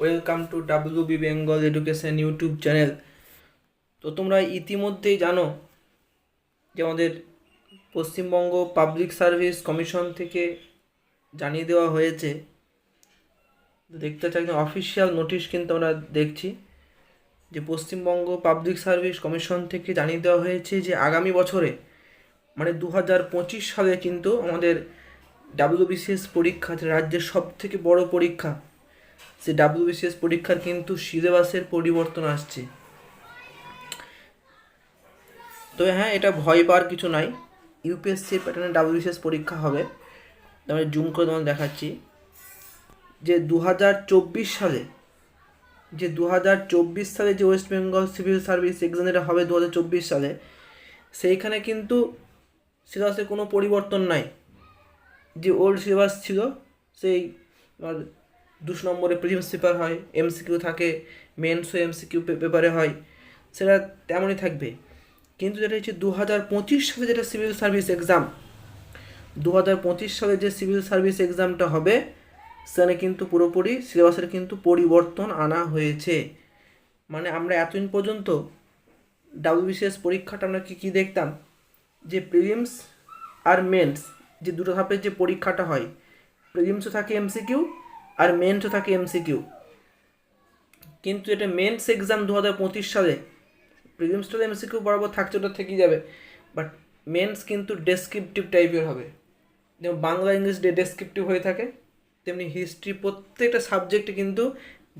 Welcome to WB Bengal education YouTube channel তো তোমরা ইতিমধ্যেই জানো যে আমাদের পশ্চিমবঙ্গ পাবলিক সার্ভিস কমিশন থেকে জানিয়ে দেওয়া হয়েছে। দেখতে পাচ্ছি একদম অফিসিয়াল নোটিশ কিন্তু আমরা দেখছি যে পশ্চিমবঙ্গ পাবলিক সার্ভিস কমিশন থেকে জানিয়ে দেওয়া হয়েছে যে আগামী বছরে মানে দু হাজার পঁচিশ সালে কিন্তু আমাদের ডাব্লিউবিসিএস পরীক্ষা রাজ্যের সব থেকে বড় পরীক্ষা সে ডাব্লিউবিসিএস পরীক্ষার কিন্তু সিলেবাসের পরিবর্তন আসছে। তবে হ্যাঁ এটা ভয় পাওয়ার কিছু নাই। ইউপিএসসির প্যাটার্নে ডাব্লিউবিসিএস পরীক্ষা হবে। আমি জুম করে তোমাদের দেখাচ্ছি। যে দু হাজার চব্বিশ সালে, যে দু হাজার চব্বিশ সালে যে West Bengal civil service exam যেটা হবে দু সালে, সেইখানে কিন্তু সিলেবাসে কোনো পরিবর্তন নাই। যে ওল্ড সিলেবাস ছিল, সেই দুশ নম্বরে প্রিলিমস পেপার হয় এমসিকিউ থাকে মেন্সও এমসিকিউ পেপারে হয়, সেটা তেমনই থাকবে। কিন্তু যেটা হচ্ছে দু হাজার পঁচিশ সালে যেটা সিভিল সার্ভিস এক্সাম দু হাজার পঁচিশ সালে যে সিভিল সার্ভিস এক্সামটা হবে, সেখানে কিন্তু পুরোপুরি সিলেবাসের কিন্তু পরিবর্তন আনা হয়েছে। মানে আমরা এতদিন পর্যন্ত ডাব্লিউবিসিএস পরীক্ষাটা আমরা কী কী দেখতাম? যে প্রিলিমস আর মেন্স যে দুটো ধাপের যে পরীক্ষাটা হয় প্রিলিমসও থাকে এমসিকিউ আর মেন্সও থাকে এমসিকিউ কিন্তু এটা মেন্স এক্সাম দু হাজার পঁচিশ সালে প্রিলিমসটা এমসিকিউ বরাবর থাকছে, ওটা থেকেই যাবে। বাট মেন্স কিন্তু ডেসক্রিপটিভ টাইপের হবে। যেমন বাংলা, ইংলিশ ডেসক্রিপটিভ হয়ে থাকে, তেমনি হিস্ট্রি প্রত্যেকটা সাবজেক্টে কিন্তু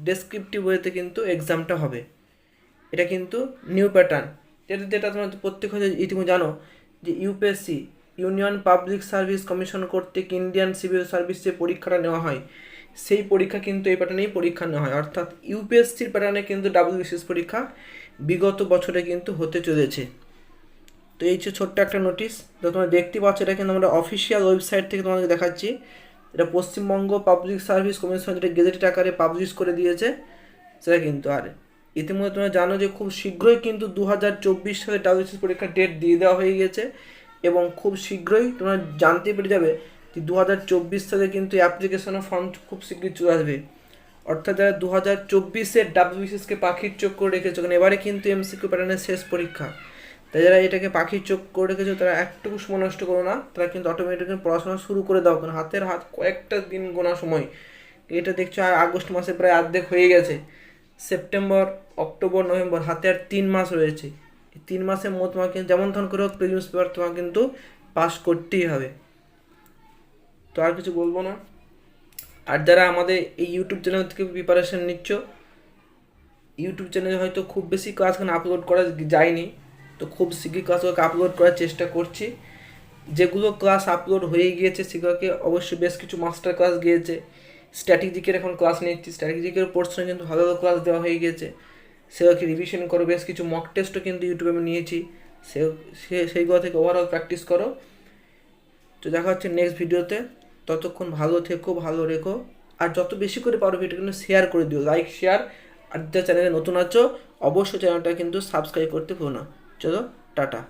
ডেসক্রিপটিভ ওয়েতে কিন্তু এক্সামটা হবে। এটা কিন্তু নিউ প্যাটার্ন যেটা যেটা তোমরা প্রত্যেক হয়তো ইতিমধ্যে জানো যে UPSC Union Public Service Commission কর্তৃক ইন্ডিয়ান সিভিল সার্ভিস পরীক্ষাটা নেওয়া হয় সেই পরীক্ষা কিন্তু এই প্যাটার্নেই পরীক্ষা নেওয়া হয়। অর্থাৎ ইউপিএসসির প্যাটার্নে কিন্তু ডাব্লিউবিসিএস পরীক্ষা বিগত বছরে কিন্তু হতে চলেছে। তো এই যে ছোট্ট একটা নোটিশ তো তোমরা দেখতে পাচ্ছ, এটা কিন্তু আমরা অফিসিয়াল ওয়েবসাইট থেকে তোমাদের দেখাচ্ছি। এটা পশ্চিমবঙ্গ পাবলিক সার্ভিস কমিশন যেটা গেজেটেড আকারে পাবলিশ করে দিয়েছে, সেটা কিন্তু আর ইতিমধ্যে তোমরা জানো যে খুব শীঘ্রই কিন্তু দু হাজার চব্বিশ সালে ডাব্লিউবিসিএস পরীক্ষার ডেট দিয়ে দেওয়া হয়ে গেছে এবং খুব শীঘ্রই তোমরা জানতে পেরে যাবে যে দু হাজার চব্বিশ সালে কিন্তু অ্যাপ্লিকেশনও ফর্ম খুব শীঘ্রই চলে আসবে। অর্থাৎ যারা দু হাজার চব্বিশের ডাব্লিউবিসিএসকে পাখির চোখ করে রেখেছো, কারণ এবারে কিন্তু এমসিকিউ প্যাটার্নের শেষ পরীক্ষা। তাই যারা এটাকে পাখির চোখ করে রেখেছো, তারা একটুকু সময় নষ্ট করো না, তারা কিন্তু অটোমেটিক পড়াশোনা শুরু করে দাও, কারণ হাতের হাত কয়েকটা দিন গোনা সময়। এটা দেখছ আগস্ট মাসে প্রায় অর্ধেক হয়ে গেছে। সেপ্টেম্বর, অক্টোবর, নভেম্বর, হাতে আর তিন মাস রয়েছে। তিন মাসের মধ্যে তোমাকে যেমন ধরন করে হোক প্রিলিমস পেপার তোমাকে কিন্তু পাস করতেই হবে। তো আর কিছু বলব না। আর যারা আমাদের এই ইউটিউব চ্যানেল থেকে প্রিপারেশন নিচ্ছ ইউটিউব চ্যানেলে হয়তো খুব বেশি ক্লাস এখন আপলোড করা যায়নি, তো খুব শীঘ্রই ক্লাসগুলোকে আপলোড করার চেষ্টা করছি। যেগুলো ক্লাস আপলোড হয়ে গিয়েছে, সেগুলোকে অবশ্যই বেশ কিছু মাস্টার ক্লাস গিয়েছে। স্ট্র্যাটেজিকের এখন ক্লাস নিচ্ছি স্ট্র্যাটেজিকের পোর্শনে কিন্তু ভালো ভালো ক্লাস দেওয়া হয়ে গিয়েছে। সেগুলোকে রিভিশন করো, বেশ কিছু মক টেস্টও কিন্তু ইউটিউবে আমি নিয়েছি। সে- সেইগুলো থেকে ওভারঅল প্র্যাকটিস করো। তো দেখা হচ্ছে নেক্সট ভিডিওতে ততক্ষণ ভালো থেকো, ভালো রেখো। আর যত বেশি করে পারো ভিডিও কিন্তু শেয়ার করে দিও। লাইক শেয়ার আর যা চ্যানেলে নতুন আছো, অবশ্যই চ্যানেলটা কিন্তু সাবস্ক্রাইব করতে ভুলো না। চলো, টাটা।